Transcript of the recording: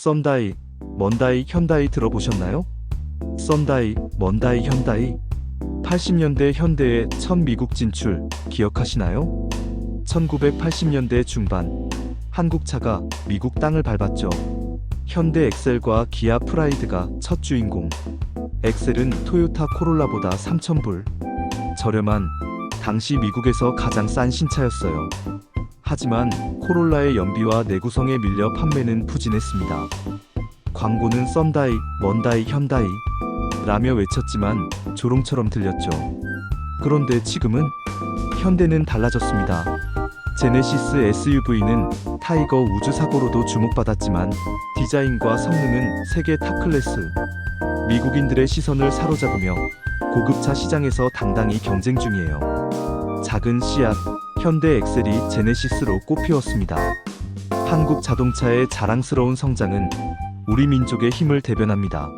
썬다이, 먼다이, 현다이 들어보셨나요? 썬다이, 먼다이, 현다이. 80년대 현대의 첫 미국 진출 기억하시나요? 1980년대 중반 한국 차가 미국 땅을 밟았죠. 현대 엑셀과 기아 프라이드가 첫 주인공. 엑셀은 토요타 코롤라보다 3,000불 저렴한 당시 미국에서 가장 싼 신차였어요. 하지만 코롤라의 연비와 내구성에 밀려 판매는 부진했습니다. 광고는 썬다이, 먼다이, 현다이 라며 외쳤지만 조롱처럼 들렸죠. 그런데 지금은 현대는 달라졌습니다. 제네시스 SUV는 타이거 우주 사고로도 주목받았지만 디자인과 성능은 세계 탑 클래스. 미국인들의 시선을 사로잡으며 고급차 시장에서 당당히 경쟁 중이에요. 작은 씨앗, 현대 엑셀이 제네시스로 꽃피웠습니다. 한국 자동차의 자랑스러운 성장은 우리 민족의 힘을 대변합니다.